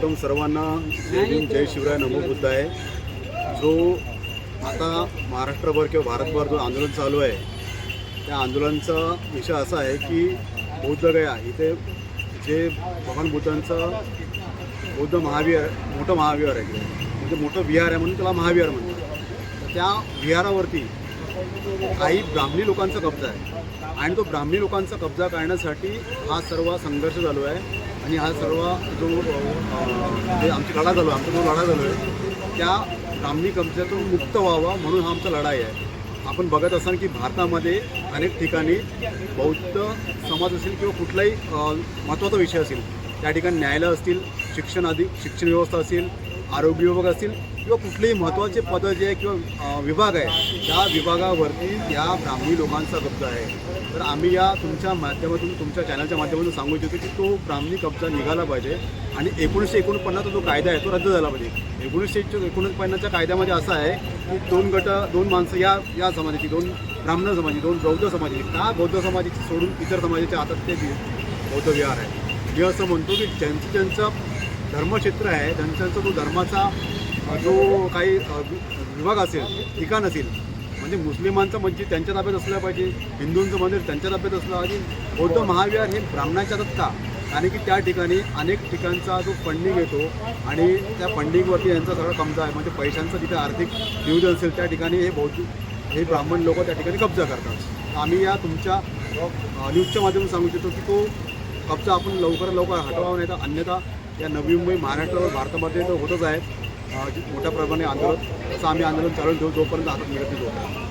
सर्वांना जय भीम जय शिवराय नमो आहे. जो आता महाराष्ट्रभर किंवा भारतभर जो आंदोलन चालू आहे त्या आंदोलनाचा विषय असा आहे की बौद्धगया इथे जे भगवान बुद्धांचं बौद्ध महाविहार मोठं महाविहार आहे. म्हणजे मोठं विहार आहे म्हणून त्याला महाविहार म्हणतात. त्या विहारावरती काही ब्राह्मणी लोकांचा कब्जा आहे. आणि तो ब्राह्मणी लोकांचा कब्जा करण्यासाठी हा सर्व संघर्ष चालू आहे. आणि हा सर्व जो आमची लढा झालो आहे आमचा जो लढा झालो आहे त्या ब्राह्मणी कब्जातून मुक्त व्हावा म्हणून हा आमचा लढाई आहे. आपण बघत असाल की भारतामध्ये अनेक ठिकाणी बौद्ध समाज असेल किंवा कुठलाही महत्त्वाचा विषय असेल त्या ठिकाणी न्यायालय असतील शिक्षण आधी शिक्षण व्यवस्था असेल आरोग्य विभाग असतील किंवा कुठलेही महत्त्वाचे पदं जे आहे किंवा विभाग आहे त्या विभागावरती या ब्राह्मणी लोकांचा कब्जा आहे. तर आम्ही या तुमच्या माध्यमातून तुमच्या चॅनलच्या माध्यमातून सांगू इच्छितो की तो ब्राह्मणी कब्जा निघाला पाहिजे. आणि एकोणीसशे एकोणपन्नासचा जो कायदा आहे तो रद्द झाला पाहिजे. एकोणीसशे एकोणपन्नासच्या कायद्यामध्ये असं आहे की दोन गट दोन माणसं या या समाजाची दोन ब्राह्मण समाजाची दोन बौद्ध समाजाची का बौद्ध समाजाची सोडून इतर समाजाच्या हातात ते बौद्ध विहार आहे. मी असं म्हणतो की ज्यांचं ज्यांचं धर्मक्षेत्र आहे त्यांचा जो धर्माचा जो काही विभाग असेल ठिकाण असेल म्हणजे मुस्लिमांचं मस्जिद त्यांच्या ताब्यात असलं पाहिजे हिंदूंचं मंदिर त्यांच्या ताब्यात असलं पाहिजे बौद्ध महाविहार हे ब्राह्मणाच्या दत्ता आणि कारण की त्या ठिकाणी अनेक ठिकाणचा जो फंडिंग येतो आणि त्या फंडिंगवरती यांचा सगळा कब्जा आहे. म्हणजे पैशांचं तिथे आर्थिक नियोजन असेल त्या ठिकाणी हे बौद्ध हे ब्राह्मण लोक त्या ठिकाणी कब्जा करतात. आम्ही या तुमच्या न्यूजच्या माध्यमातून सांगू इच्छितो की तो कब्जा आपण लवकरात लवकर हटवावा नाही तर अन्यथा या नवी मुंबई महाराष्ट्रावर भारतामध्ये तर होतच आहे. मोठ्या प्रमाणे आंदोलन असं आम्ही आंदोलन चालू ठेवू जोपर्यंत हातात निघत नाही.